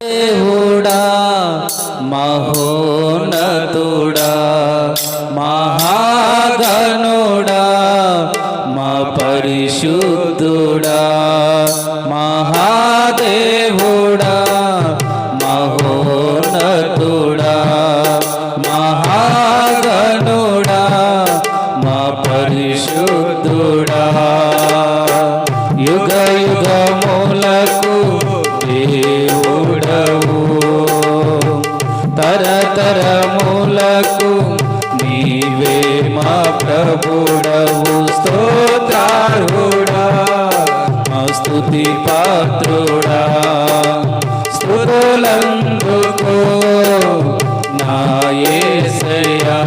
దేవుడా మహోనతుడా మహాగనుడా మా పరిశుద్ధు తరములకు నీవే మా ప్రభుడవు. స్తోత్రారుడా మా స్థుతి పాత్రుడా. స్థుతులందుకో నాయసయా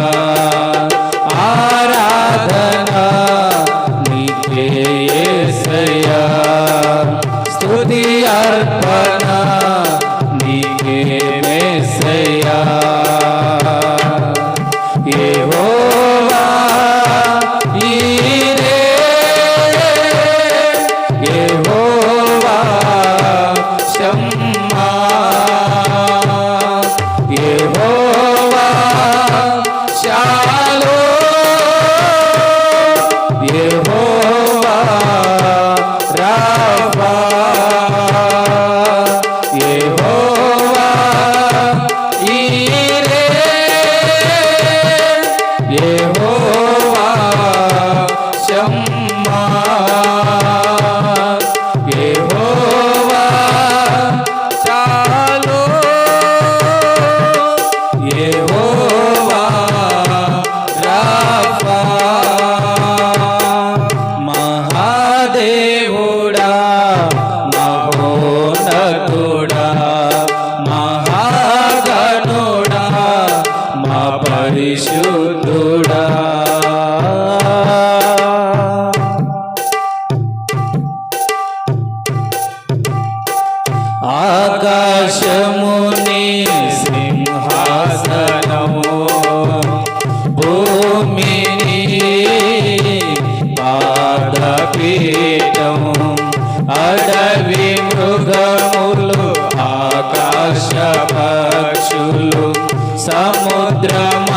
ఆకాశముని సింహాసనము. భూమిని పాదపీఠము. అడవి మృగములు ఆకాశ పక్షులు సముద్రము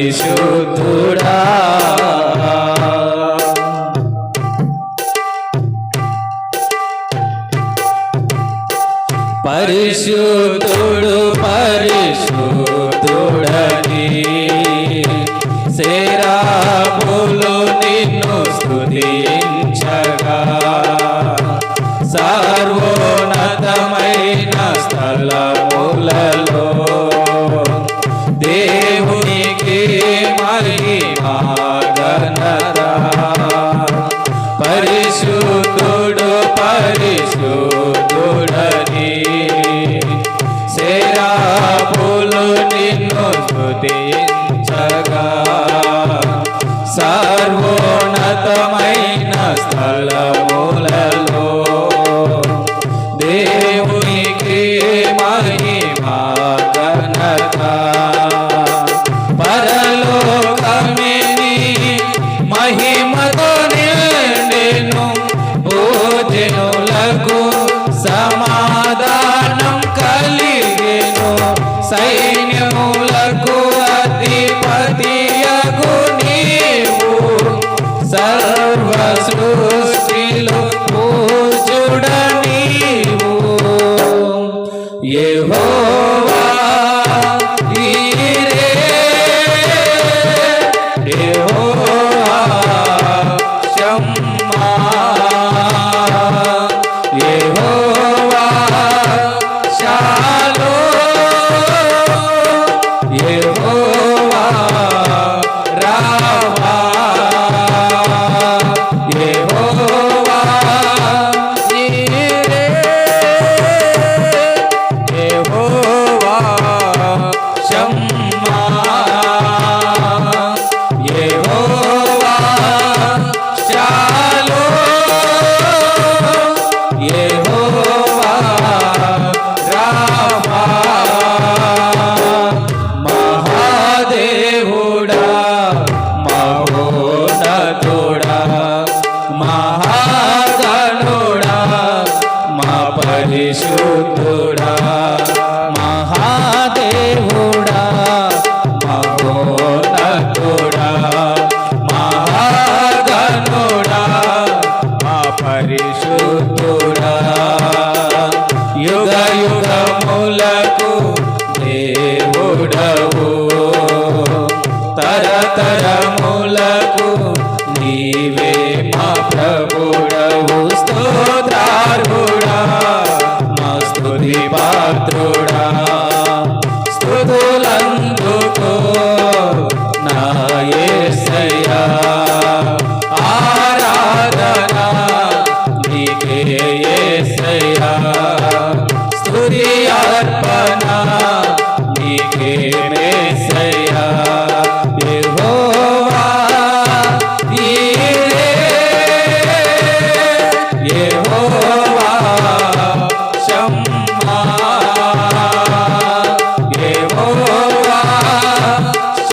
పరిశుద్ధుడా. పరిశుద్ధుడు పరిశుద్ధుడని సేరాములు నిన్ను స్థుతించగా సర్వోన్నతమైన స్థలం 사 పరిశుద్ధుడా మహాదేవుడా మహోనతుడా మహాగనుడా మా పరిశుద్ధుడా. యుగ యుగములకు దేవుడవు తరతరముల